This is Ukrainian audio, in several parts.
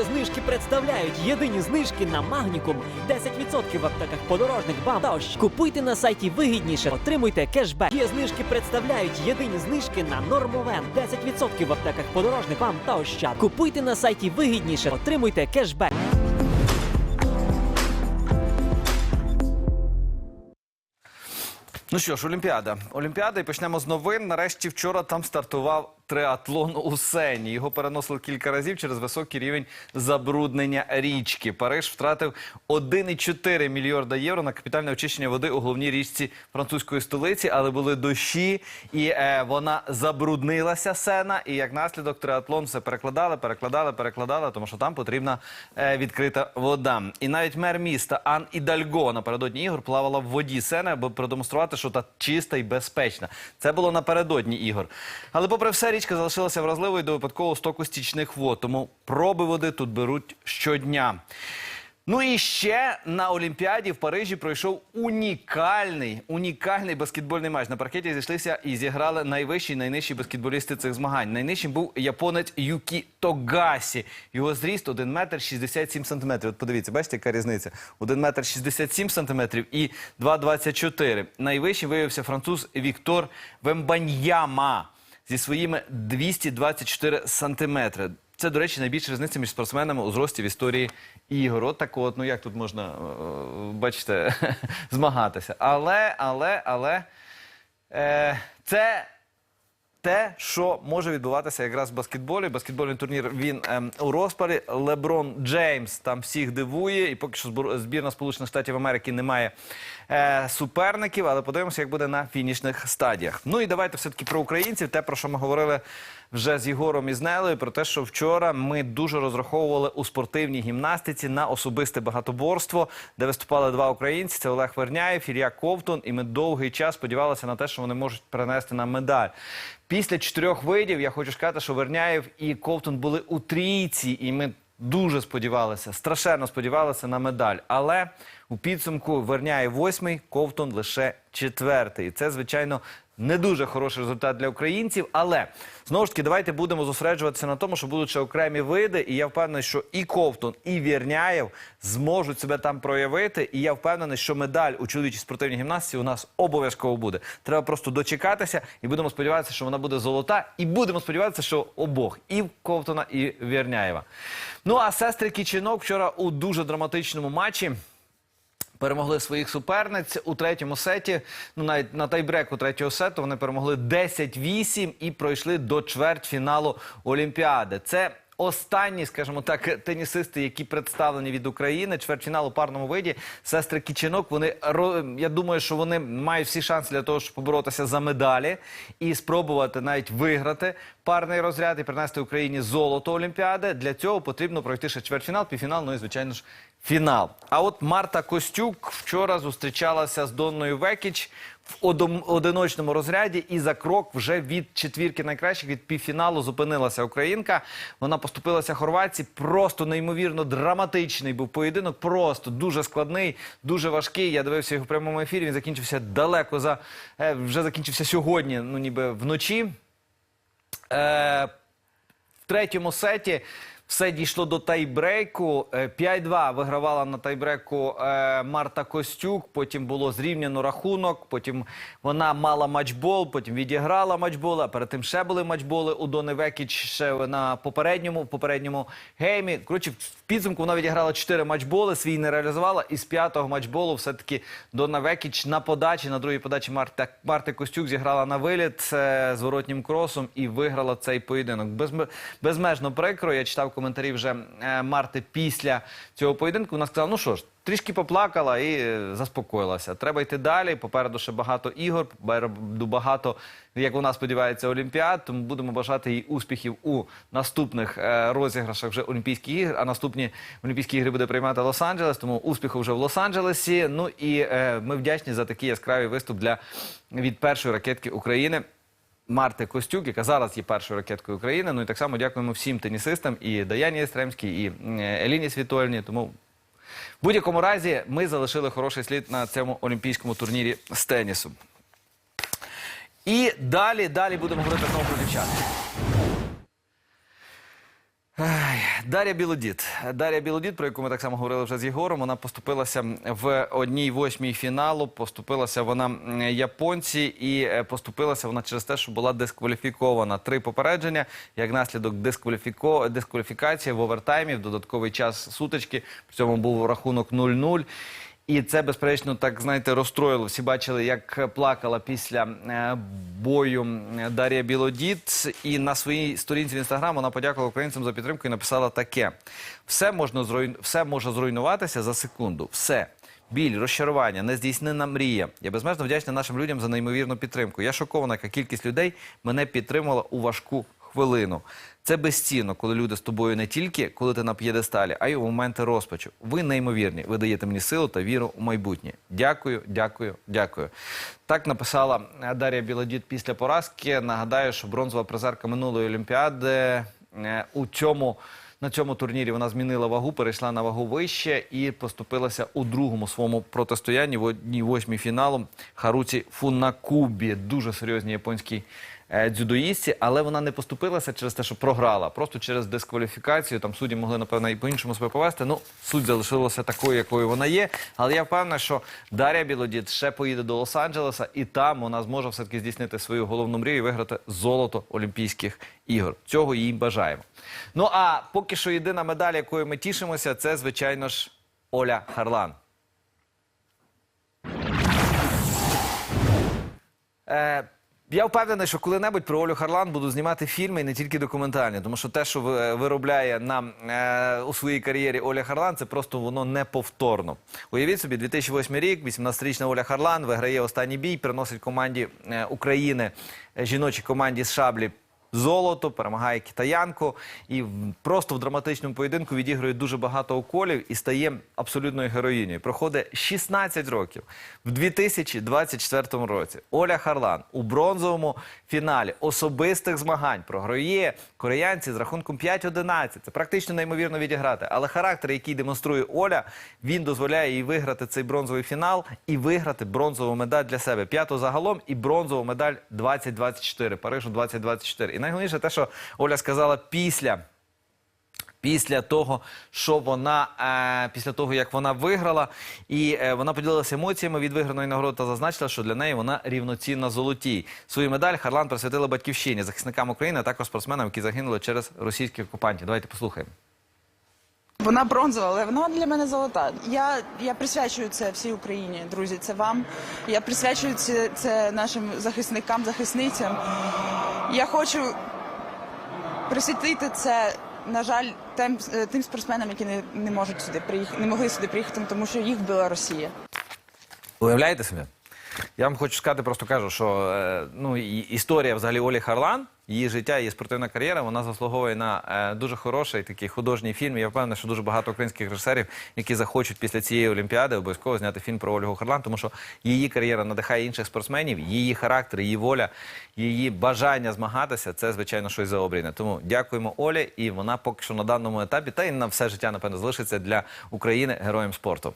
Є знижки представляють єдині знижки на Магнікум. 10% в аптеках подорожник бам та ощ. Купуйте на сайті вигідніше, отримуйте кешбек. Є знижки представляють єдині знижки на Нормовен. 10% в аптеках подорожник бам та ощад. Купуйте на сайті вигідніше, отримуйте кешбек. Ну що ж, Олімпіада. Олімпіада, і почнемо з новин. Нарешті вчора там стартував триатлон у Сені. Його переносили кілька разів через високий рівень забруднення річки. Париж втратив 1,4 мільярда євро на капітальне очищення води у головній річці французької столиці, але були дощі, і е, вона забруднилася сена. І як наслідок триатлон все перекладали, перекладали, перекладали, тому що там потрібна е, відкрита вода. І навіть мер міста Ан Ідальго напередодні ігор плавала в воді сени, аби продемонструвати, що та чиста і безпечна. Це було напередодні ігор. Але попри все, річка залишилася вразливою до випадкового стоку стічних вод, тому проби води тут беруть щодня. Ну і ще на Олімпіаді в Парижі пройшов унікальний, унікальний баскетбольний матч. На паркеті зійшлися і зіграли найвищі і найнижчі баскетболісти цих змагань. Найнижчим був японець Юкі Тогасі. Його зріст 1 метр 67 сантиметрів. От подивіться, бачите, яка різниця? 1 метр 67 сантиметрів і 2,24. Найвищим виявився француз Віктор Вембаньяма зі своїми 224 сантиметри. Це, до речі, найбільша різниця між спортсменами у зрості в історії ігор. От так от, ну як тут можна, е, бачите, змагатися. Але, але, але е, це те, що може відбуватися якраз в баскетболі. Баскетбольний турнір він ем, у розпарі. Леброн Джеймс там всіх дивує, і поки що збірна Сполучених Штатів Америки не має е, суперників, але подивимося, як буде на фінішних стадіях. Ну і давайте все-таки про українців, те, про що ми говорили вже з Єгором і з Нелею, про те, що вчора ми дуже розраховували у спортивній гімнастиці на особисте багатоборство, де виступали два українці: це Олег Верняєв, Ілля Ковтун. І ми довгий час сподівалися на те, що вони можуть принести нам медаль. Після чотирьох видів я хочу сказати, що Верняєв і Ковтун були у трійці, і ми дуже сподівалися, страшенно сподівалися на медаль. Але у підсумку Верняєв восьмий, Ковтун лише четвертий. І це, звичайно, не дуже хороший результат для українців. Але знову ж таки, давайте будемо зосереджуватися на тому, що будуть ще окремі види. І я впевнений, що і Ковтун, і Вірняєв зможуть себе там проявити. І я впевнений, що медаль у чоловічій спортивній гімнастиці у нас обов'язково буде. Треба просто дочекатися, і будемо сподіватися, що вона буде золота. І будемо сподіватися, що обох і Ковтуна, і Вірняєва. Ну а сестри Кічинок вчора у дуже драматичному матчі. Перемогли своїх суперниць у третьому сеті. Ну навіть на тайбреку третього сету вони перемогли 10-8 і пройшли до чвертьфіналу Олімпіади. Це останні, скажімо так, тенісисти, які представлені від України. Чвертьфінал у парному виді. Сестри Кіченок. Вони я думаю, що вони мають всі шанси для того, щоб поборотися за медалі і спробувати навіть виграти парний розряд і принести Україні золото Олімпіади. Для цього потрібно пройти ще чвертьфінал, півфінал, ну і звичайно ж фінал. А от Марта Костюк вчора зустрічалася з Донною Векіч в одиночному розряді і за крок вже від четвірки найкращих від півфіналу зупинилася українка. Вона поступилася Хорватії. Просто неймовірно драматичний був поєдинок. Просто дуже складний, дуже важкий. Я дивився його в прямому ефірі. Він закінчився далеко за е, вже закінчився сьогодні, ну ніби вночі. Е, в третьому сеті все дійшло до тайбрейку. Е, 5-2 вигравала на тайбреку е, Марта Костюк. Потім було зрівняно рахунок. Потім вона мала матчбол, потім відіграла матчбол, а перед тим ще були матчболи у Дони Векіч ще на попередньому, попередньому геймі. Коротше, в підсумку вона відіграла 4 матчболи, свій не реалізувала. І з п'ятого матчболу все-таки Дона Векіч на подачі, на другій подачі Марта, Марти Костюк зіграла на виліт е, з воротнім кросом і виграла цей поєдинок. Безме- безмежно прикро. Я читав коментарі вже е, Марти після цього поєдинку. Вона сказала: ну що ж, трішки поплакала і заспокоїлася. Треба йти далі. Попереду ще багато ігор, попереду багато, як вона сподівається, олімпіад. Тому будемо бажати їй успіхів у наступних е, розіграшах вже Олімпійських ігор. А наступні Олімпійські ігри буде приймати Лос-Анджелес. Тому успіху вже в Лос-Анджелесі. Ну і е, ми вдячні за такий яскравий виступ для від першої ракетки України. Марти Костюк, яка зараз є першою ракеткою України. Ну і так само дякуємо всім тенісистам і Даяні Єстремській, і Еліні Світольні. Тому в будь-якому разі ми залишили хороший слід на цьому олімпійському турнірі з тенісу. І далі, далі будемо говорити знову про дівчат. Дар'я Білодід. Дар'я Білодід, про яку ми так само говорили вже з Єгором, вона поступилася в одній восьмій фіналу. Поступилася вона японці і е, поступилася вона через те, що була дискваліфікована. Три попередження, як наслідок дискваліфіко... дискваліфікації в овертаймі, в додатковий час сутички. При цьому був рахунок 0-0. І це, безперечно, так знаєте, розстроїло. Всі бачили, як плакала після е, бою е, Дар'я Білодід. І на своїй сторінці в інстаграм вона подякувала українцям за підтримку і написала таке: все можна зруйн... все може зруйнуватися за секунду. Все. Біль, розчарування, нездійснена мрія. Я безмежно вдячна нашим людям за неймовірну підтримку. Я шокована, яка кількість людей мене підтримала у важку хвилину. Це безцінно, коли люди з тобою не тільки коли ти на п'єдесталі, а й у моменти розпачу. Ви неймовірні. Ви даєте мені силу та віру у майбутнє. Дякую, дякую, дякую. Так написала е, Дар'я Білодід після поразки. Нагадаю, що бронзова призерка минулої олімпіади е, у цьому. На цьому турнірі вона змінила вагу, перейшла на вагу вище і поступилася у другому своєму протистоянні в одній восьмій фіналу Харуці Фунакубі. Дуже серйозній японській дзюдоїстці, але вона не поступилася через те, що програла, просто через дискваліфікацію. Там судді могли, напевно, і по-іншому себе повести. Ну, суть залишилася такою, якою вона є. Але я впевнений, що Дар'я Білодід ще поїде до Лос-Анджелеса, і там вона зможе все-таки здійснити свою головну мрію і виграти золото Олімпійських ігор. Цього їй бажаємо. Ну а поки що єдина медаль, якою ми тішимося, це, звичайно ж, Оля Харлан. Е, я впевнений, що коли-небудь про Олю Харлан буду знімати фільми і не тільки документальні, тому що те, що ви- виробляє нам е, у своїй кар'єрі Оля Харлан, це просто воно неповторно. Уявіть собі, 2008 рік, 18-річна Оля Харлан виграє останній бій, приносить команді е, України, е, жіночій команді з шаблі. Золото перемагає китаянку і просто в драматичному поєдинку відігрує дуже багато уколів і стає абсолютною героїнею. Проходить 16 років в 2024 році. Оля Харлан у бронзовому фіналі особистих змагань програє кореянці з рахунком 5-11. Це практично неймовірно відіграти. Але характер, який демонструє Оля, він дозволяє їй виграти цей бронзовий фінал і виграти бронзову медаль для себе. П'яту загалом і бронзову медаль 2024, Парижу 2024. Найголовніше те, що Оля сказала після. Після того, що вона е, після того, як вона виграла, і е, вона поділилася емоціями від виграної нагороди та зазначила, що для неї вона рівноцінна золотій. Свою медаль Харлан присвятила батьківщині, захисникам України, а також спортсменам, які загинули через російські окупантів. Давайте послухаємо. Вона бронзова, але вона для мене золота. Я, я присвячую це всій Україні, друзі. Це вам. Я присвячую це, це нашим захисникам, захисницям. Я хочу присвятити це, на жаль, тим, е, тим спортсменам, які не, не можуть сюди приїхати, не могли сюди приїхати, тому що їх вбила Росія. Уявляєте собі? Я вам хочу сказати, просто кажу, що е, ну, історія взагалі Олі Харлан, її життя, її спортивна кар'єра, вона заслуговує на е, дуже хороший такий художній фільм. Я впевнений, що дуже багато українських режисерів, які захочуть після цієї олімпіади, обов'язково зняти фільм про Ольгу Харлан, тому що її кар'єра надихає інших спортсменів, її характер, її воля, її бажання змагатися це звичайно щось заобріне. Тому дякуємо Олі, і вона поки що на даному етапі, та й на все життя, напевно, залишиться для України героєм спорту.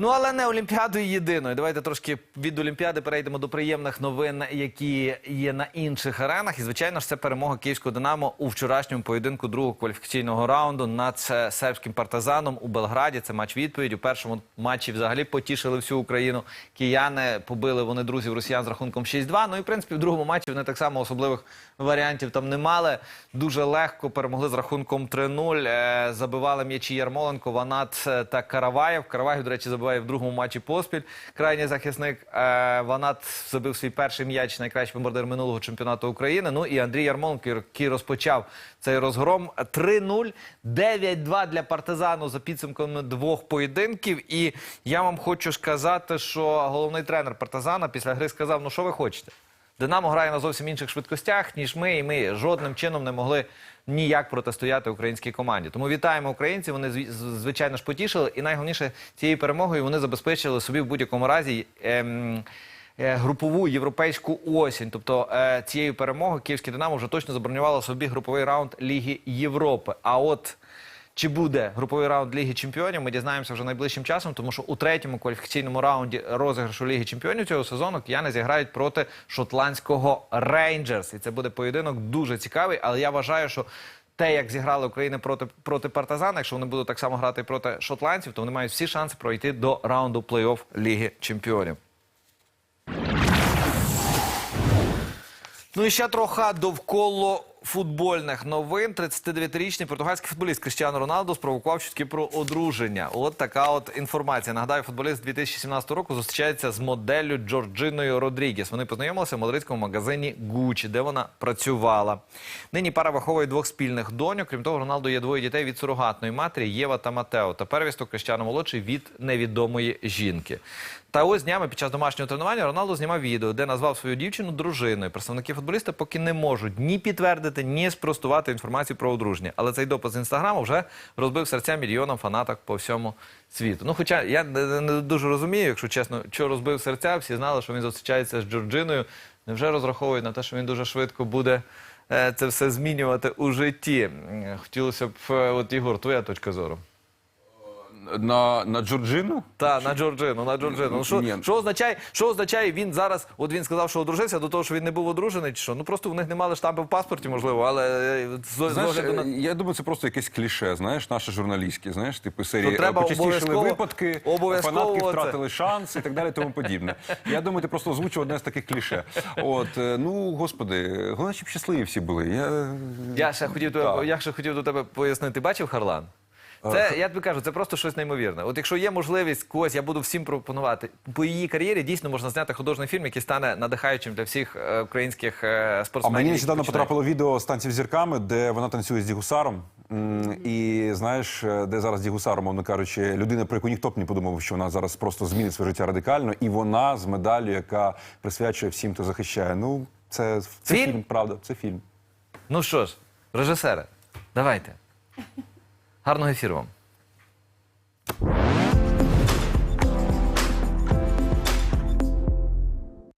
Ну, але не Олімпіадою єдиною. Давайте трошки від Олімпіади перейдемо до приємних новин, які є на інших аренах. І, звичайно ж, це перемога київського Динамо у вчорашньому поєдинку другого кваліфікаційного раунду над е, сербським партизаном у Белграді. Це матч відповідь. У першому матчі взагалі потішили всю Україну. Кияни побили вони друзів росіян з рахунком 6-2. Ну і в принципі в другому матчі вони так само особливих варіантів там не мали. Дуже легко перемогли з рахунком 3-0. Е, Забивали м'ячі Ярмоленко, Ванат е, та Караваєв. Караваєв, до речі, забиває в другому матчі поспіль. Крайній захисник Е, Ванат забив свій перший м'яч, найкращий бомбардир минулого чемпіонату України. Ну і Андрій Ярмоленко, який розпочав цей розгром 3-0, 9-2 для партизану за підсумками двох поєдинків. І я вам хочу сказати, що головний тренер партизана після гри сказав: ну що ви хочете? Динамо грає на зовсім інших швидкостях, ніж ми, і ми жодним чином не могли ніяк протистояти українській команді. Тому вітаємо українців. Вони звичайно ж потішили, і найголовніше цією перемогою вони забезпечили собі в будь-якому разі. Ем, е, Групову європейську осінь, тобто е, цією перемогою київське Динамо вже точно забронювало собі груповий раунд Ліги Європи. А от Чи буде груповий раунд Ліги Чемпіонів? Ми дізнаємося вже найближчим часом, тому що у третьому кваліфікаційному раунді розіграшу Ліги Чемпіонів цього сезону кияни зіграють проти шотландського Рейнджерс. І це буде поєдинок дуже цікавий. Але я вважаю, що те, як зіграли Україна проти, проти партизана, якщо вони будуть так само грати проти шотландців, то вони мають всі шанси пройти до раунду плей-офф Ліги Чемпіонів. Ну і ще трохи довкола футбольних новин. 39-річний португальський футболіст Крістіано Роналдо спровокував чутки про одруження. От така от інформація. Нагадаю, футболіст 2017 року зустрічається з моделлю Джорджиною Родрігес. Вони познайомилися в мадридському магазині Гучі, де вона працювала. Нині пара виховує двох спільних доньок. Крім того, Роналдо є двоє дітей від сурогатної матері Єва та Матео. Та первісток Крістіано молодший від невідомої жінки. Та ось днями під час домашнього тренування Роналдо знімав відео, де назвав свою дівчину дружиною. Представники футболіста поки не можуть ні підтвердити, ні спростувати інформацію про одруження. Але цей допис з інстаграму вже розбив серця мільйонам фанаток по всьому світу. Ну, хоча я не, не дуже розумію, якщо чесно, що розбив серця, всі знали, що він зустрічається з Джорджиною. Невже розраховують на те, що він дуже швидко буде е, це все змінювати у житті? Хотілося б, е, от Ігор, твоя точка зору. На, на Джорджину? Та на Джорджину, на Джорджину. Ну, що, Ні. що означає, що означає він зараз? От він сказав, що одружився до того, що він не був одружений, чи що? Ну просто в них не мали штампи в паспорті, можливо, але е, з, з Знаєш, огляду на е, я думаю, це просто якесь кліше, знаєш, наше журналістське, знаєш, типу серії То треба е, почастішили обов'язково- випадки, обов'язково фанатки це. втратили шанс і так далі, тому подібне. Я думаю, ти просто озвучив одне з таких кліше. От, е, ну, господи, головне, щоб щасливі всі були. Я, я ще хотів тебе, Так. я ще хотів до тебе пояснити. Бачив Харлан? Це я тобі кажу, це просто щось неймовірне. От якщо є можливість когось, я буду всім пропонувати. По її кар'єрі дійсно можна зняти художній фільм, який стане надихаючим для всіх е, українських е, А спортсменів. мені які нещодавно починають. потрапило відео з танців зірками, де вона танцює з Дігусаром. М, І знаєш, е, де зараз Дігусар, мовно кажучи, людина, про яку ніхто б не подумав, що вона зараз просто змінить своє життя радикально, і вона з медаллю, яка присвячує всім, хто захищає. Ну, це, це Фільм? фільм, правда, це фільм. Ну що ж, режисери, давайте. Гарного ефіру вам.